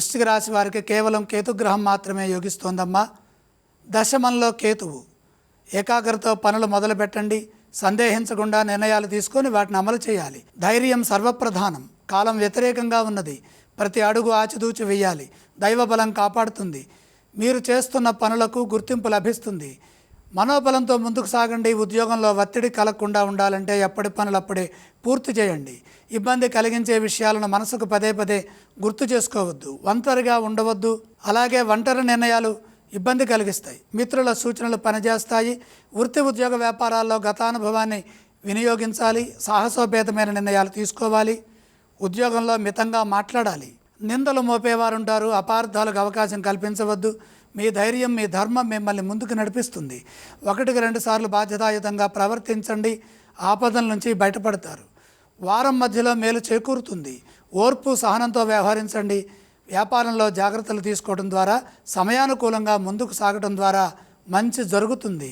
వృశ్చిక రాశి వారికి కేవలం కేతుగ్రహం మాత్రమే యోగిస్తోందమ్మా. దశమంలో కేతువు. ఏకాగ్రత పనులు మొదలు పెట్టండి సందేహించకుండా నిర్ణయాలు తీసుకొని వాటిని అమలు చేయాలి. ధైర్యం సర్వప్రధానం. కాలం వ్యతిరేకంగా ఉన్నది. ప్రతి అడుగు ఆచితూచి వేయాలి దైవబలం కాపాడుతుంది. మీరు చేస్తున్న పనులకు గుర్తింపు లభిస్తుంది. మనోబలంతో ముందుకు సాగండి ఉద్యోగంలో ఒత్తిడి కలగకుండా ఉండాలంటే ఎప్పటి పనులు అప్పుడే పూర్తి చేయండి. ఇబ్బంది కలిగించే విషయాలను మనసుకు పదే పదే గుర్తు చేసుకోవద్దు ఒంటరిగా ఉండవద్దు. అలాగే ఒంటరి నిర్ణయాలు ఇబ్బంది కలిగిస్తాయి. మిత్రుల సూచనలు పనిచేస్తాయి. వృత్తి ఉద్యోగ వ్యాపారాల్లో గతానుభవాన్ని వినియోగించాలి సాహసోపేతమైన నిర్ణయాలు తీసుకోవాలి ఉద్యోగంలో మితంగా మాట్లాడాలి. నిందలు మోపేవారు ఉంటారు అపార్థాలకు అవకాశం కల్పించవద్దు. మీ ధైర్యం మీ ధర్మం మిమ్మల్ని ముందుకు నడిపిస్తుంది. ఒకటికి రెండు సార్లు బాధ్యతాయుతంగా ప్రవర్తించండి. ఆపదల నుంచి బయటపడతారు. వారం మధ్యలో మేలు చేకూరుతుంది. ఓర్పు సహనంతో వ్యవహరించండి. వ్యాపారంలో జాగ్రత్తలు తీసుకోవడం ద్వారా సమయానుకూలంగా ముందుకు సాగడం ద్వారా మంచి జరుగుతుంది.